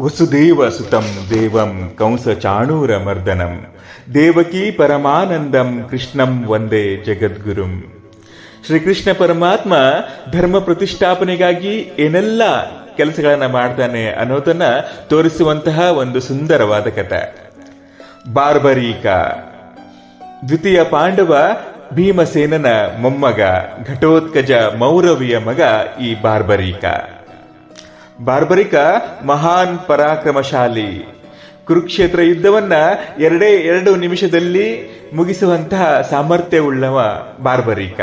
ವಸುದೇವ ಸುತಂ, ದೇವಂ ಕಂಸ ಚಾಣೂರ ಮರ್ದನಂ ದೇವಕೀ ಪರಮಾನಂದಂ ಕೃಷ್ಣಂ ವಂದೇ ಜಗದ್ಗುರುಂ. ಶ್ರೀಕೃಷ್ಣ ಪರಮಾತ್ಮ ಧರ್ಮ ಪ್ರತಿಷ್ಠಾಪನೆಗಾಗಿ ಏನೆಲ್ಲ ಕೆಲಸಗಳನ್ನ ಮಾಡ್ತಾನೆ ಅನ್ನೋದನ್ನ ತೋರಿಸುವಂತಹ ಒಂದು ಸುಂದರವಾದ ಕಥೆ. ಬಾರ್ಬರೀಕ, ದ್ವಿತೀಯ ಪಾಂಡವ ಭೀಮಸೇನನ ಮೊಮ್ಮಗ ಘಟೋತ್ಕಜ ಮೌರವಿಯ ಮಗ ಈ ಬಾರ್ಬರೀಕ. ಬಾರ್ಬರಿಕ ಮಹಾನ್ ಪರಾಕ್ರಮಶಾಲಿ. ಕುರುಕ್ಷೇತ್ರ ಯುದ್ಧವನ್ನ ಎರಡೇ ಎರಡು ನಿಮಿಷದಲ್ಲಿ ಮುಗಿಸುವಂತಹ ಸಾಮರ್ಥ್ಯವುಳ್ಳವ ಬಾರ್ಬರಿಕ.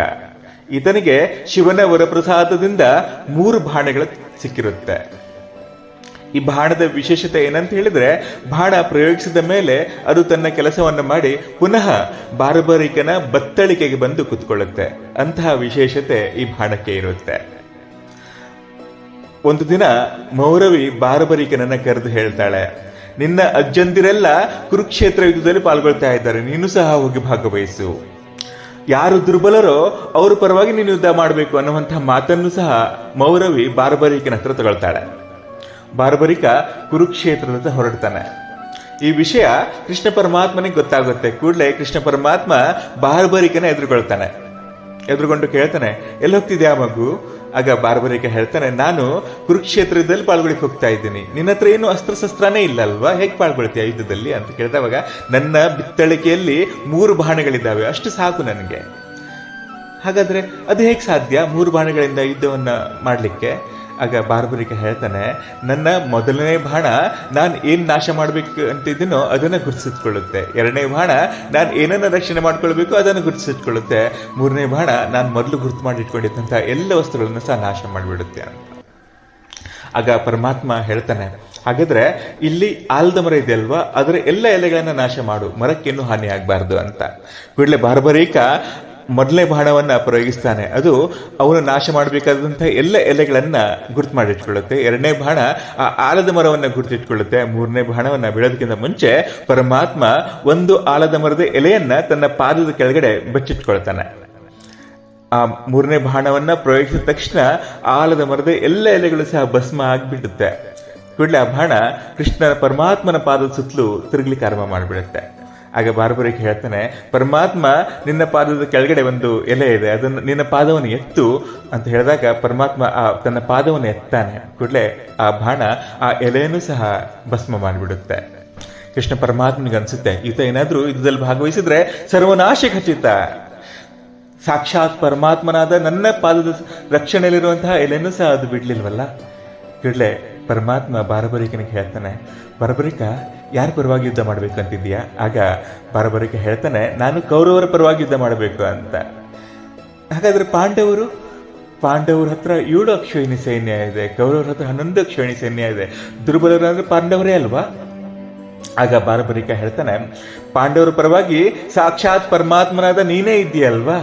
ಈತನಿಗೆ ಶಿವನ ವರಪ್ರಸಾದದಿಂದ ಮೂರು ಬಾಣಗಳು ಸಿಕ್ಕಿರುತ್ತೆ. ಈ ಬಾಣದ ವಿಶೇಷತೆ ಏನಂತ ಹೇಳಿದ್ರೆ, ಬಾಣ ಪ್ರಯೋಗಿಸಿದ ಮೇಲೆ ಅದು ತನ್ನ ಕೆಲಸವನ್ನು ಮಾಡಿ ಪುನಃ ಬಾರ್ಬರಿಕನ ಬತ್ತಳಿಕೆಗೆ ಬಂದು ಕುತ್ಕೊಳ್ಳುತ್ತೆ. ಅಂತಹ ವಿಶೇಷತೆ ಈ ಬಾಣಕ್ಕೆ ಇರುತ್ತೆ. ಒಂದು ದಿನ ಮೌರವಿ ಬಾರಬರಿಕನನ್ನ ಕರೆದು ಹೇಳ್ತಾಳೆ, ನಿನ್ನ ಅಜ್ಜಂದಿರೆಲ್ಲ ಕುರುಕ್ಷೇತ್ರ ಯುದ್ಧದಲ್ಲಿ ಪಾಲ್ಗೊಳ್ತಾ ಇದ್ದಾರೆ, ನೀನು ಸಹ ಹೋಗಿ ಭಾಗವಹಿಸು. ಯಾರು ದುರ್ಬಲರೋ ಅವ್ರ ಪರವಾಗಿ ನೀನು ಯುದ್ಧ ಮಾಡಬೇಕು ಅನ್ನುವಂತಹ ಮಾತನ್ನು ಸಹ ಮೌರವಿ ಬಾರಬರಿಕನ ಹತ್ರ ತಗೊಳ್ತಾಳೆ. ಬಾರಬರಿಕ ಕುರುಕ್ಷೇತ್ರದತ್ತ ಹೊರಡ್ತಾನೆ. ಈ ವಿಷಯ ಕೃಷ್ಣ ಪರಮಾತ್ಮನಿಗೆ ಗೊತ್ತಾಗುತ್ತೆ. ಕೂಡಲೇ ಕೃಷ್ಣ ಪರಮಾತ್ಮ ಬಾರ್ಬರಿಕನ ಎದುರುಗೊಳ್ತಾನೆ. ಎದುರುಗೊಂಡು ಕೇಳ್ತಾನೆ, ಎಲ್ಲಿ ಹೋಗ್ತಿದ್ಯಾ ಮಗು? ಆಗ ಬಾರ್ಬರಿಕ ಹೇಳ್ತಾನೆ, ನಾನು ಕುರುಕ್ಷೇತ್ರದಲ್ಲಿ ಪಾಲ್ಗೊಳಿಕ್ ಹೋಗ್ತಾ ಇದ್ದೀನಿ. ನಿನ್ನ ಹತ್ರ ಏನು ಅಸ್ತ್ರಶಸ್ತ್ರನೇ ಇಲ್ಲ ಅಲ್ವಾ ಹೇಗೆ ಪಾಲ್ಗೊಳ್ತೀಯ ಯುದ್ಧದಲ್ಲಿ? ಅಂತ ಕೇಳಿದವಾಗ ನನ್ನ ಬಿತ್ತಳಿಕೆಯಲ್ಲಿ ಮೂರು ಬಾಣಗಳಿದ್ದಾವೆ. ಅಷ್ಟು ಸಾಕು ನನಗೆ. ಹಾಗಾದ್ರೆ ಅದು ಹೇಗೆ ಸಾಧ್ಯ? ಮೂರು ಬಾಣಗಳಿಂದ ಯುದ್ಧವನ್ನ ಮಾಡ್ಲಿಕ್ಕೆ? ಆಗ ಬಾರ್ಬರಿಕ ಹೇಳ್ತಾನೆ, ನನ್ನ ಮೊದಲನೇ ಬಾಣ ನಾನು ಏನು ನಾಶ ಮಾಡಬೇಕು ಅಂತಿದ್ದೀನೋ ಅದನ್ನ ಗುರುತಿಸಿಟ್ಕೊಳ್ಳುತ್ತೆ. ಎರಡನೇ ಬಾಣ ನಾನು ಏನನ್ನ ರಕ್ಷಣೆ ಮಾಡ್ಕೊಳ್ಬೇಕು ಅದನ್ನು ಗುರುತಿಸಿಟ್ಕೊಳ್ಳುತ್ತೆ. ಮೂರನೇ ಬಾಣ ನಾನು ಮೊದಲು ಗುರುತು ಮಾಡಿ ಇಟ್ಕೊಂಡಿದ್ದಂತ ಎಲ್ಲ ವಸ್ತುಗಳನ್ನು ಸಹ ನಾಶ ಮಾಡಿಬಿಡುತ್ತೆ ಅಂತ. ಆಗ ಪರಮಾತ್ಮ ಹೇಳ್ತಾನೆ, ಹಾಗಾದ್ರೆ ಇಲ್ಲಿ ಆಲದ ಮರ ಇದೆಯಲ್ವಾ? ಅದರ ಎಲ್ಲ ಎಲೆಗಳನ್ನು ನಾಶ ಮಾಡು ಮರಕ್ಕೇನು ಹಾನಿ ಆಗಬಾರ್ದು ಅಂತ. ಕೂಡಲೇ ಬಾರ್ಬರೀಕ ಮೊದಲನೇ ಬಾಣವನ್ನ ಪ್ರಯೋಗಿಸ್ತಾನೆ. ಅದು ಅವನು ನಾಶ ಮಾಡಬೇಕಾದಂತಹ ಎಲ್ಲ ಎಲೆಗಳನ್ನ ಗುರುತು ಮಾಡಿಟ್ಕೊಳ್ಳುತ್ತೆ ಎರಡನೇ ಬಾಣ ಆ ಆಲದ ಮರವನ್ನ ಗುರುತಿಟ್ಕೊಳ್ಳುತ್ತೆ. ಮೂರನೇ ಬಾಣವನ್ನ ಬಿಡೋದಕ್ಕಿಂತ ಮುಂಚೆ ಪರಮಾತ್ಮ ಒಂದು ಆಲದ ಮರದ ಎಲೆಯನ್ನ ತನ್ನ ಪಾದದ ಕೆಳಗಡೆ ಬಚ್ಚಿಟ್ಕೊಳ್ತಾನೆ. ಆ ಮೂರನೇ ಬಾಣವನ್ನ ಪ್ರಯೋಗಿಸಿದ ತಕ್ಷಣ ಆಲದ ಮರದ ಎಲ್ಲ ಎಲೆಗಳು ಸಹ ಭಸ್ಮ ಆಗಿಬಿಡುತ್ತೆ. ಕೂಡಲೇ ಆ ಬಾಣ ಕೃಷ್ಣನ ಪರಮಾತ್ಮನ ಪಾದದ ಸುತ್ತಲೂ ತಿರುಗ್ಲಿಕ್ಕೆ ಆರಂಭ ಮಾಡಿಬಿಡುತ್ತೆ. ಆಗ ಬಾರ್ಬರಿಗೆ ಹೇಳ್ತಾನೆ, ಪರಮಾತ್ಮ ನಿನ್ನ ಪಾದದ ಕೆಳಗಡೆ ಒಂದು ಎಲೆ ಇದೆ, ಅದನ್ನು ನಿನ್ನ ಪಾದವನ್ನು ಎತ್ತು, ಅಂತ ಹೇಳಿದಾಗ ಪರಮಾತ್ಮ ಆ ತನ್ನ ಪಾದವನ್ನು ಎತ್ತಾನೆ. ಕೂಡಲೇ ಆ ಬಾಣ ಆ ಎಲೆಯನ್ನು ಸಹ ಭಸ್ಮ ಮಾಡಿಬಿಡುತ್ತೆ. ಕೃಷ್ಣ ಪರಮಾತ್ಮನಿಗೆ ಅನ್ಸುತ್ತೆ, ಈತ ಏನಾದರೂ ಯುದ್ಧದಲ್ಲಿ ಭಾಗವಹಿಸಿದ್ರೆ ಸರ್ವನಾಶ ಖಚಿತ ಸಾಕ್ಷಾತ್ ಪರಮಾತ್ಮನಾದ ನನ್ನ ಪಾದದ ರಕ್ಷಣೆಯಲ್ಲಿರುವಂತಹ ಎಲೆಯನ್ನು ಸಹ ಅದು ಬಿಡ್ಲಿಲ್ವಲ್ಲ? ಕೂಡಲೇ ಪರಮಾತ್ಮ ಬಾರಬರಿಕನಿಗೆ ಹೇಳ್ತಾನೆ, ಬರಬರಿಕ, ಯಾರ ಪರವಾಗಿ ಯುದ್ಧ ಮಾಡಬೇಕು ಅಂತಿದ್ಯಾ ಆಗ ಬಾರಬರಿಕ ಹೇಳ್ತಾನೆ, ನಾನು ಕೌರವರ ಪರವಾಗಿ ಯುದ್ಧ ಮಾಡಬೇಕು ಅಂತ. ಹಾಗಾದ್ರೆ ಪಾಂಡವರು, ಪಾಂಡವರ ಹತ್ರ ಏಳು ಅಕ್ಷೋಹಿಣಿ ಸೈನ್ಯ ಇದೆ, ಕೌರವರ ಹತ್ರ ಹನ್ನೊಂದು ಅಕ್ಷೋಹಿಣಿ ಸೈನ್ಯ ಇದೆ. ದುರ್ಬಲರಾದ್ರೆ ಪಾಂಡವರೇ ಅಲ್ವಾ? ಆಗ ಬಾರಬರಿಕ ಹೇಳ್ತಾನೆ, ಪಾಂಡವರ ಪರವಾಗಿ ಸಾಕ್ಷಾತ್ ಪರಮಾತ್ಮನಾದ ನೀನೇ ಇದೆಯಲ್ವಾ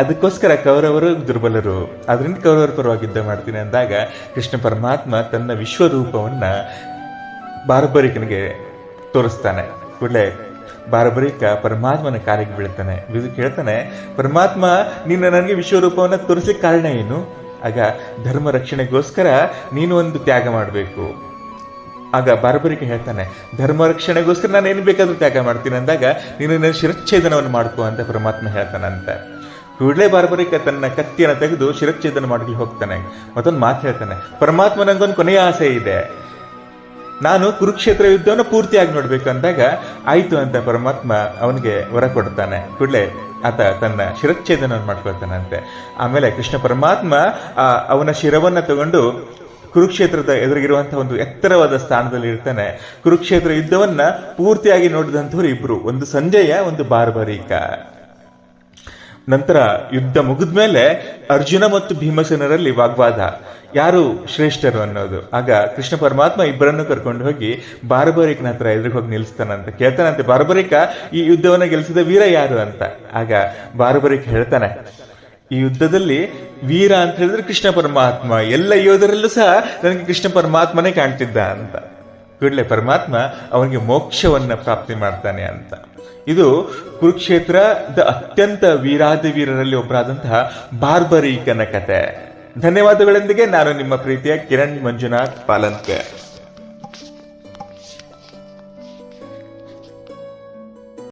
ಅದಕ್ಕೋಸ್ಕರ ಕೌರವರು ದುರ್ಬಲರು. ಅದರಿಂದ ಕೌರವರ ಪರವಾಗಿ ಯುದ್ಧ ಮಾಡ್ತೀನಿ ಅಂದಾಗ ಕೃಷ್ಣ ಪರಮಾತ್ಮ ತನ್ನ ವಿಶ್ವರೂಪವನ್ನು ಬಾರಬರಿಕನಿಗೆ ತೋರಿಸ್ತಾನೆ. ಕೂಡಲೇ ಬಾರಬರಿಕ ಪರಮಾತ್ಮನ ಕಾರ್ಯಕ್ಕೆ ಬೀಳ್ತಾನೆ. ಇದು ಕೇಳ್ತಾನೆ, ಪರಮಾತ್ಮ, ನೀನು ನನಗೆ ವಿಶ್ವರೂಪವನ್ನು ತೋರಿಸ್ಲಿಕ್ಕೆ ಕಾರಣ ಏನು? ಆಗ ಧರ್ಮ ರಕ್ಷಣೆಗೋಸ್ಕರ ನೀನು ಒಂದು ತ್ಯಾಗ ಮಾಡಬೇಕು. ಆಗ ಬಾರಬರಿಕೆ ಹೇಳ್ತಾನೆ, ಧರ್ಮ ರಕ್ಷಣೆಗೋಸ್ಕರ ನಾನು ಏನು ಬೇಕಾದರೂ ತ್ಯಾಗ ಮಾಡ್ತೀನಿ ಅಂದಾಗ ನೀನು ಶಿರಚ್ಛೇದನವನ್ನು ಮಾಡ್ಕೋ ಅಂತ ಪರಮಾತ್ಮ ಹೇಳ್ತಾನಂತ. ಕೂಡಲೇ ಬಾರ್ಬರಿಕ ತನ್ನ ಕತ್ತಿಯನ್ನು ತೆಗೆದು ಶಿರಚ್ಛೇದನ ಮಾಡಲಿಕ್ಕೆ ಹೋಗ್ತಾನೆ. ಮತ್ತೊಂದು ಮಾತು ಹೇಳ್ತಾನೆ, ಪರಮಾತ್ಮ ನನಗೊಂದು ಕೊನೆಯ ಆಸೆ ಇದೆ. ನಾನು ಕುರುಕ್ಷೇತ್ರ ಯುದ್ಧವನ್ನು ಪೂರ್ತಿಯಾಗಿ ನೋಡಬೇಕು ಅಂದಾಗ ಆಯಿತು ಅಂತ ಪರಮಾತ್ಮ ಅವನಿಗೆ ವರ ಕೊಡ್ತಾನೆ. ಕೂಡಲೇ ಆತ ತನ್ನ ಶಿರಚ್ಛೇದನವನ್ನು ಮಾಡ್ಕೊಳ್ತಾನಂತೆ. ಆಮೇಲೆ ಕೃಷ್ಣ ಪರಮಾತ್ಮ ಅವನ ಶಿರವನ್ನು ತಗೊಂಡು ಕುರುಕ್ಷೇತ್ರದ ಎದುರಿಗಿರುವಂತಹ ಒಂದು ಎತ್ತರವಾದ ಸ್ಥಾನದಲ್ಲಿ ಇರ್ತಾನೆ. ಕುರುಕ್ಷೇತ್ರ ಯುದ್ಧವನ್ನ ಪೂರ್ತಿಯಾಗಿ ನೋಡಿದಂಥವ್ರು ಇಬ್ರು, ಒಂದು ಸಂಜಯ, ಒಂದು ಬಾರ್ಬರೀಕ. ನಂತರ ಯುದ್ಧ ಮುಗಿದ ಮೇಲೆ ಅರ್ಜುನ ಮತ್ತು ಭೀಮಸೇನರಲ್ಲಿ ವಾಗ್ವಾದ. ಯಾರು ಶ್ರೇಷ್ಠರು ಅನ್ನೋದು? ಆಗ ಕೃಷ್ಣ ಪರಮಾತ್ಮ ಇಬ್ಬರನ್ನು ಕರ್ಕೊಂಡು ಹೋಗಿ ಬಾರಬರಿಕನ ಹತ್ರ ಎದುರಿಗೆ ಹೋಗಿ ನಿಲ್ಲಿಸ್ತಾನಂತ ಕೇಳ್ತಾನಂತೆ ಬಾರ್ಬರಿಕ, ಈ ಯುದ್ಧವನ್ನ ಗೆಲ್ಲಿಸಿದ ವೀರ ಯಾರು ಅಂತ? ಆಗ ಬಾರ್ಬರಿಕ ಹೇಳ್ತಾನೆ, ಈ ಯುದ್ಧದಲ್ಲಿ ವೀರ ಅಂತ ಹೇಳಿದ್ರೆ ಕೃಷ್ಣ ಪರಮಾತ್ಮ. ಎಲ್ಲ ಯೋಧರಲ್ಲೂ ಸಹ ನನಗೆ ಕೃಷ್ಣ ಪರಮಾತ್ಮನೇ ಕಾಣ್ತಿದ್ದ ಅಂತ. ಕೂಡಲೇ ಪರಮಾತ್ಮ ಅವನಿಗೆ ಮೋಕ್ಷವನ್ನ ಪ್ರಾಪ್ತಿ ಮಾಡ್ತಾನೆ ಅಂತ. ಇದು ಕುರುಕ್ಷೇತ್ರದ ಅತ್ಯಂತ ವೀರಾದಿ ವೀರರಲ್ಲಿ ಒಬ್ಬರಾದಂತಹ ಬಾರ್ಬರೀಕನ ಕತೆ. ಧನ್ಯವಾದಗಳೊಂದಿಗೆ ನಾನು ನಿಮ್ಮ ಪ್ರೀತಿಯ ಕಿರಣ್ ಮಂಜುನಾಥ್ ಪಾಲನ್ಕರ್